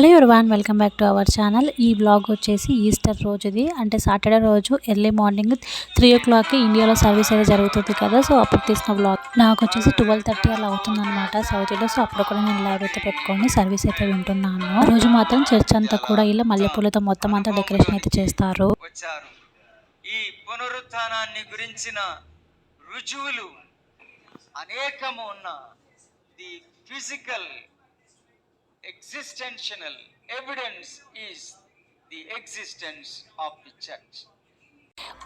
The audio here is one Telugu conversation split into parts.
Hello everyone welcome back to our channel. ఈ బ్లాగ్ వచ్చేసి ఈస్టర్ రోజుది. అంటే సాటర్డే రోజు ఎర్లీ మార్నింగ్ త్రీ ఓ క్లాక్కి ఇండియాలో సర్వీస్ అయితే జరుగుతుంది కదా సో అప్పుడు తీసిన బ్లాగ్. నాకు వచ్చేసి ట్వెల్వ్ థర్టీ అలా అవుతుంది అనమాట సౌదీలో సో అప్పుడు కూడా నేను లైవ్ అయితే పెట్టుకొని సర్వీస్ అయితే వింటున్నాను. రోజు మాత్రం చర్చ్ అంతా కూడా ఇలా మల్లెపూలతో మొత్తం అంతా డెకరేషన్ అయితే చేస్తారు. ఈ పునరుత్నాన్ని గురించిన రుజువులు అనేకము ఉన్న the physical existential evidence is the existence of the church.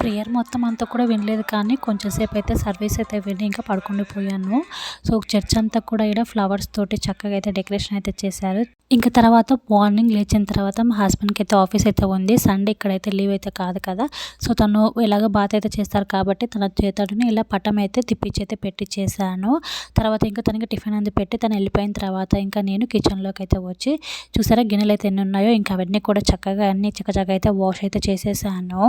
Prayer మొత్తం అంతా కూడా వినలేదు కానీ కొంచెంసేపు అయితే సర్వీస్ అయితే విని ఇంకా పడుకుండిపోయాను సో చర్చ్ అంతా కూడా ఇక్కడ ఫ్లవర్స్ తోటి చక్కగా అయితే డెకరేషన్ అయితే చేశారు. ఇంకా తర్వాత మార్నింగ్ లేచిన తర్వాత మా హస్బెండ్కి అయితే ఆఫీస్ అయితే ఉంది. సండే ఇక్కడైతే లీవ్ అయితే కాదు కదా. సో తను ఇలాగ బాత్ అయితే చేస్తారు కాబట్టి తన చేతడుని ఇలా పటం అయితే తిప్పించి అయితే పెట్టి చేశాను తర్వాత ఇంకా తనకి టిఫిన్ అంది పెట్టి తను వెళ్ళిపోయిన తర్వాత ఇంకా నేను కిచెన్లోకి అయితే వచ్చి చూసారా గిన్నెలు అయితే ఎన్ని ఉన్నాయో ఇంకా అవన్నీ కూడా చక్కగా అన్ని చక్కచక్క అయితే వాష్ అయితే చేసేసాను.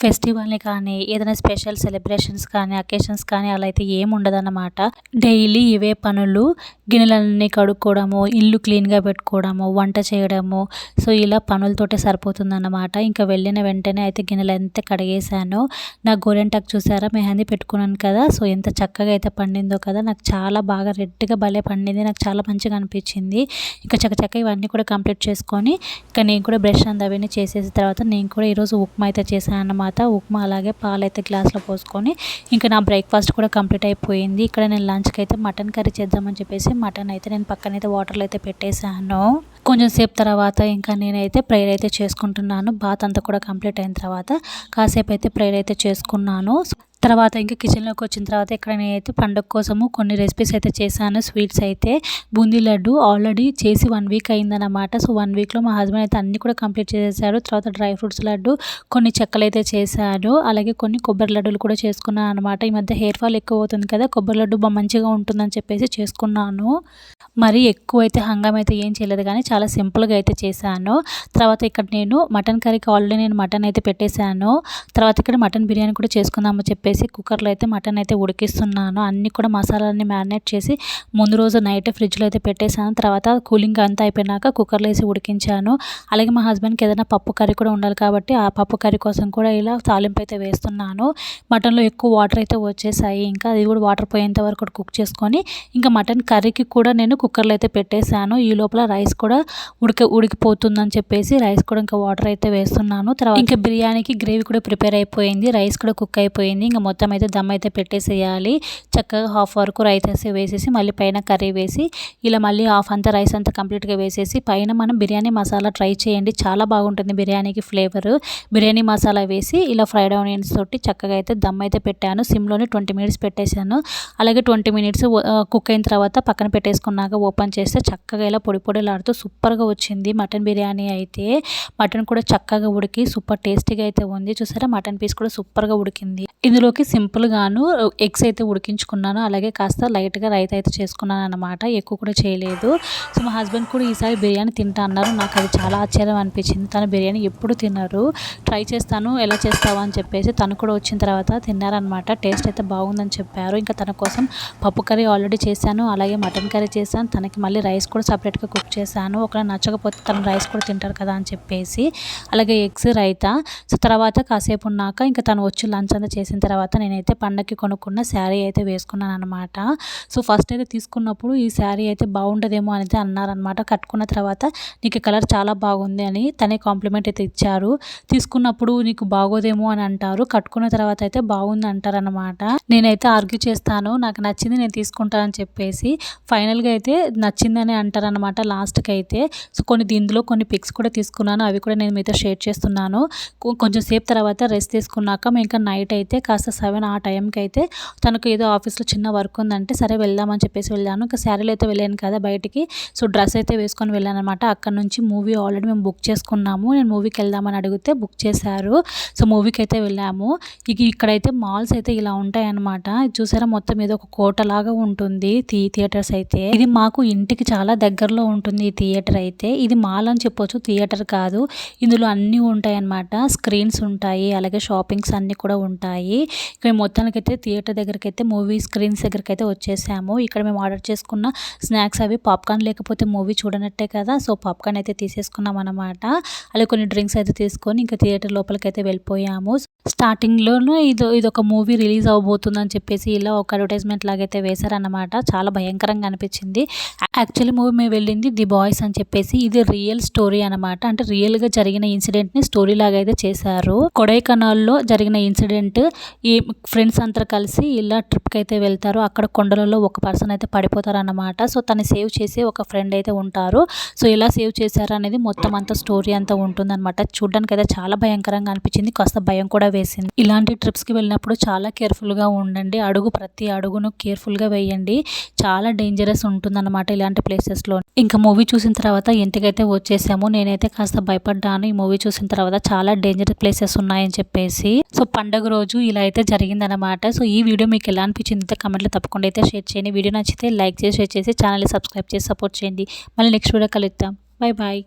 ఫెస్టివల్ని కానీ ఏదైనా స్పెషల్ సెలబ్రేషన్స్ కానీ అకేషన్స్ కానీ అలా అయితే ఏమి ఉండదన్నమాట. డైలీ ఇవే పనులు. గిన్నెలన్నీ కడుక్కోవడము ఇల్లు క్లీన్గా పెట్టుకోవడము వంట చేయడము. సో ఇలా పనులతోటే సరిపోతుందన్నమాట. ఇంకా వెళ్ళిన వెంటనే అయితే గిన్నెలు ఎంత కడిగేశాను. నా గోరెంటాకు చూసారా? మెహందీ పెట్టుకున్నాను కదా. సో ఎంత చక్కగా అయితే పండిందో కదా. నాకు చాలా బాగా రెడ్గా భలే పండింది. నాకు చాలా మంచిగా అనిపించింది. ఇంకా చక్కచక్క ఇవన్నీ కూడా కంప్లీట్ చేసుకొని ఇంకా నేను కూడా బ్రష్ అండ్ అవన్నీ చేసేసిన తర్వాత నేను కూడా ఈరోజు ఉప్మా అయితే చేశాను. అన్నమాట. ఉప్మా అలాగే పాలు అయితే గ్లాస్లో పోసుకొని ఇంకా నా బ్రేక్ఫాస్ట్ కూడా కంప్లీట్ అయిపోయింది. ఇక్కడ నేను లంచ్కి అయితే మటన్ కర్రీ చేద్దామని చెప్పేసి మటన్ అయితే నేను పక్కనైతే వాటర్లో అయితే పెట్టేశాను. కొంచెం సేపు తర్వాత ఇంకా నేనైతే ప్రేయర్ అయితే చేసుకుంటున్నాను. బాత్ అంతా కూడా కంప్లీట్ అయిన తర్వాత కాసేపు అయితే ప్రేయర్ అయితే చేసుకున్నాను. తర్వాత ఇంకా కిచెన్లోకి వచ్చిన తర్వాత ఇక్కడ నేనైతే పండుగ కోసము కొన్ని రెసిపీస్ అయితే చేశాను. స్వీట్స్ అయితే బూందీ లడ్డు ఆల్రెడీ చేసి వన్ వీక్ అయిందనమాట సో వన్ వీక్లో మా హస్బెండ్ అయితే అన్ని కూడా కంప్లీట్ చేసేసారు తర్వాత డ్రై ఫ్రూట్స్ లడ్డు కొన్ని చెక్కలు అయితే చేశారు అలాగే కొన్ని కొబ్బరి లడ్డులు కూడా చేసుకున్నాను అనమాట ఈ మధ్య హెయిర్ ఫాల్ ఎక్కువ అవుతుంది కదా కొబ్బరి లడ్డు బాగా మంచిగా ఉంటుందని చెప్పేసి చేసుకున్నాను. మరి ఎక్కువ అయితే హంగం అయితే ఏం చేయలేదు కానీ చాలా సింపుల్గా అయితే చేశాను. తర్వాత ఇక్కడ నేను మటన్ కర్రీకి ఆల్రెడీ నేను మటన్ అయితే పెట్టేశాను. తర్వాత ఇక్కడ మటన్ బిర్యానీ కూడా చేసుకుందామని చెప్పేసి కుక్కర్లో అయితే మటన్ అయితే ఉడికిస్తున్నాను. అన్ని కూడా మసాలాన్ని మ్యారినేట్ చేసి ముందు రోజు నైట్ ఫ్రిడ్జ్లో అయితే పెట్టేశాను. తర్వాత కూలింగ్ అంతా అయిపోయినాక కుక్కర్లో వేసి ఉడికించాను. అలాగే మా హస్బెండ్కి ఏదైనా పప్పు కర్రీ కూడా ఉండాలి కాబట్టి ఆ పప్పు కర్రీ కోసం కూడా ఇలా తాలింపు అయితే వేస్తున్నాను. మటన్లో ఎక్కువ వాటర్ అయితే వచ్చేసాయి. ఇంకా అది కూడా వాటర్ పోయేంత వరకు కుక్ చేసుకొని ఇంకా మటన్ కర్రీకి కూడా నేను కుక్కర్లో అయితే పెట్టేశాను. ఈ లోపల రైస్ కూడా ఉడిక ఉడికిపోతుందని చెప్పేసి రైస్ కూడా ఇంకా వాటర్ అయితే వేస్తున్నాను. తర్వాత ఇంకా బిర్యానీకి గ్రేవీ కూడా ప్రిపేర్ అయిపోయింది. రైస్ కూడా కుక్ అయిపోయింది. ఇంకా మొత్తం అయితే దమ్ అయితే పెట్టేసేయాలి. చక్కగా హాఫ్ వరకు రైస్ వేసి వేసేసి మళ్ళీ పైన కర్రీ వేసి ఇలా మళ్ళీ హాఫ్ అంతా రైస్ అంతా కంప్లీట్గా వేసేసి పైన మనం బిర్యానీ మసాలా ట్రై చేయండి. చాలా బాగుంటుంది బిర్యానీకి ఫ్లేవర్. బిర్యానీ మసాలా వేసి ఇలా ఫ్రైడ్ ఆనియన్స్ తోటి చక్కగా అయితే దమ్ అయితే పెట్టాను. సిమ్లోనే ట్వంటీ మినిట్స్ పెట్టేశాను. అలాగే ట్వంటీ మినిట్స్ కుక్ అయిన తర్వాత పక్కన పెట్టేసుకున్నాక ఓపెన్ చేస్తే చక్కగా ఇలా పొడి పొడిలాడుతూ సూపర్గా వచ్చింది మటన్ బిర్యానీ అయితే. మటన్ కూడా చక్కగా ఉడికి సూపర్ టేస్టీగా అయితే ఉంది. చూసారా? మటన్ పీస్ కూడా సూపర్గా ఉడికింది. ఇందులో ఇందులోకి సింపుల్గాను ఎగ్స్ అయితే ఉడికించుకున్నాను. అలాగే కాస్త లైట్గా రైత అయితే చేసుకున్నాను అనమాట ఎక్కువ కూడా చేయలేదు. సో మా హస్బెండ్ కూడా ఈసారి బిర్యానీ తింటా అన్నారు. నాకు అది చాలా ఆశ్చర్యం అనిపించింది. తను బిర్యానీ ఎప్పుడు తిన్నారు ట్రై చేస్తాను. ఎలా చేస్తావా అని చెప్పేసి తను కూడా వచ్చిన తర్వాత తిన్నారనమాట టేస్ట్ అయితే బాగుందని చెప్పారు. ఇంకా తన కోసం పప్పు కర్రీ ఆల్రెడీ చేశాను. అలాగే మటన్ కర్రీ చేశాను. తనకి మళ్ళీ రైస్ కూడా సపరేట్గా కుక్ చేశాను. ఒకవేళ నచ్చకపోతే తను రైస్ కూడా తింటారు కదా అని చెప్పేసి. అలాగే ఎగ్స్ రైతా. సో తర్వాత కాసేపు ఉన్నాక ఇంకా తను వచ్చి లంచ్ అంతా చేసిన తర్వాత తర్వాత నేనైతే పండగకి కొనుక్కున్న శారీ అయితే వేసుకున్నాను అనమాట సో ఫస్ట్ అయితే తీసుకున్నప్పుడు ఈ శారీ అయితే బాగుండదేమో అనేది అన్నారనమాట కట్టుకున్న తర్వాత నీకు కలర్ చాలా బాగుంది అని తనే కాంప్లిమెంట్ అయితే ఇచ్చారు. తీసుకున్నప్పుడు నీకు బాగోదేమో అని అంటారు. కట్టుకున్న తర్వాత అయితే బాగుంది అంటారనమాట నేనైతే ఆర్గ్యూ చేస్తాను. నాకు నచ్చింది నేను తీసుకుంటానని చెప్పేసి ఫైనల్గా అయితే నచ్చిందని అంటారనమాట లాస్ట్కి అయితే సో కొన్ని దీనిలో కొన్ని పిక్స్ కూడా తీసుకున్నాను. అవి కూడా నేను మీతో షేర్ చేస్తున్నాను. కొంచెం సేపు తర్వాత రెస్ట్ తీసుకున్నాక మేము ఇంకా నైట్ అయితే కాస్త సెవెన్ ఆ టైంకి అయితే తనకు ఏదో ఆఫీస్లో చిన్న వర్క్ ఉందంటే సరే వెళ్దామని చెప్పేసి వెళ్ళాను. ఇంకా శారీలో అయితే వెళ్ళాను కదా బయటికి. సో డ్రెస్ అయితే వేసుకొని వెళ్ళాను అనమాట అక్కడ నుంచి మూవీ ఆల్రెడీ మేము బుక్ చేసుకున్నాము. నేను మూవీకి వెళ్దామని అడిగితే బుక్ చేశారు. సో మూవీకి అయితే వెళ్ళాము. ఇక ఇక్కడైతే మాల్స్ అయితే ఇలా ఉంటాయన్నమాట. చూసారా మొత్తం ఏదో ఒక కోట లాగా ఉంటుంది థీ థియేటర్స్ అయితే. ఇది మాకు ఇంటికి చాలా దగ్గరలో ఉంటుంది ఈ థియేటర్ అయితే. ఇది మాల్ అని చెప్పొచ్చు థియేటర్ కాదు. ఇందులో అన్నీ ఉంటాయి అన్నమాట స్క్రీన్స్ ఉంటాయి అలాగే షాపింగ్స్ అన్నీ కూడా ఉంటాయి. ఇక మేము మొత్తానికైతే థియేటర్ దగ్గరికి అయితే మూవీ స్క్రీన్స్ దగ్గరికి అయితే వచ్చేసాము. ఇక్కడ మేము ఆర్డర్ చేసుకున్న స్నాక్స్ అవి పాప్కార్న్ లేకపోతే మూవీ చూడనట్టే కదా సో పాప్కార్న్ అయితే తీసేసుకున్నాం అనమాట అలాగే కొన్ని డ్రింక్స్ అయితే తీసుకొని ఇంకా థియేటర్ లోపలికి అయితే వెళ్ళిపోయాము. స్టార్టింగ్లోనూ ఇది ఇది ఒక మూవీ రిలీజ్ అవబోతుందని చెప్పేసి ఇలా ఒక అడ్వర్టైజ్మెంట్ లాగైతే వేశారన్నమాట. చాలా భయంకరంగా అనిపించింది. యాక్చువల్లీ మూవీ మేము వెళ్ళింది ది బాయ్స్ అని చెప్పేసి ఇది రియల్ స్టోరీ అనమాట అంటే రియల్గా జరిగిన ఇన్సిడెంట్ని స్టోరీ లాగా అయితే చేశారు. కొడైకనాల్లో జరిగిన ఇన్సిడెంట్ ఈ ఫ్రెండ్స్ అంతా కలిసి ఇలా ట్రిప్కి అయితే వెళ్తారు. అక్కడ కొండలలో ఒక పర్సన్ అయితే పడిపోతారు అన్నమాట సో తను సేవ్ చేసే ఒక ఫ్రెండ్ అయితే ఉంటారు. సో ఎలా సేవ్ చేశారు అనేది మొత్తం అంతా స్టోరీ అంతా ఉంటుంది అనమాట చూడడానికి అయితే చాలా భయంకరంగా అనిపించింది. కాస్త భయం కూడా వేసింది. ఇలాంటి ట్రిప్స్కి వెళ్ళినప్పుడు చాలా కేర్ఫుల్గా ఉండండి. అడుగు ప్రతి అడుగును కేర్ఫుల్గా వేయండి. చాలా డేంజరస్ ఉంటుందన్నమాట ఇలాంటి ప్లేసెస్లో. ఇంకా మూవీ చూసిన తర్వాత ఇంటికైతే వచ్చేసాము. నేనైతే కాస్త భయపడ్డాను. ఈ మూవీ చూసిన తర్వాత చాలా డేంజరస్ ప్లేసెస్ ఉన్నాయని చెప్పేసి. సో పండగ రోజు ఇలా అయితే జరిగిందనమాట సో ఈ వీడియో మీకు ఎలా అనిపించింది అయితే కమెంట్లో తప్పకుండా అయితే షేర్ చేయండి. వీడియో నచ్చితే లైక్ చేసి షేర్ చేసి ఛానల్ని సబ్స్క్రైబ్ చేసి సపోర్ట్ చేయండి. మళ్ళీ నెక్స్ట్ వీడియో కలుద్దాం. Bye bye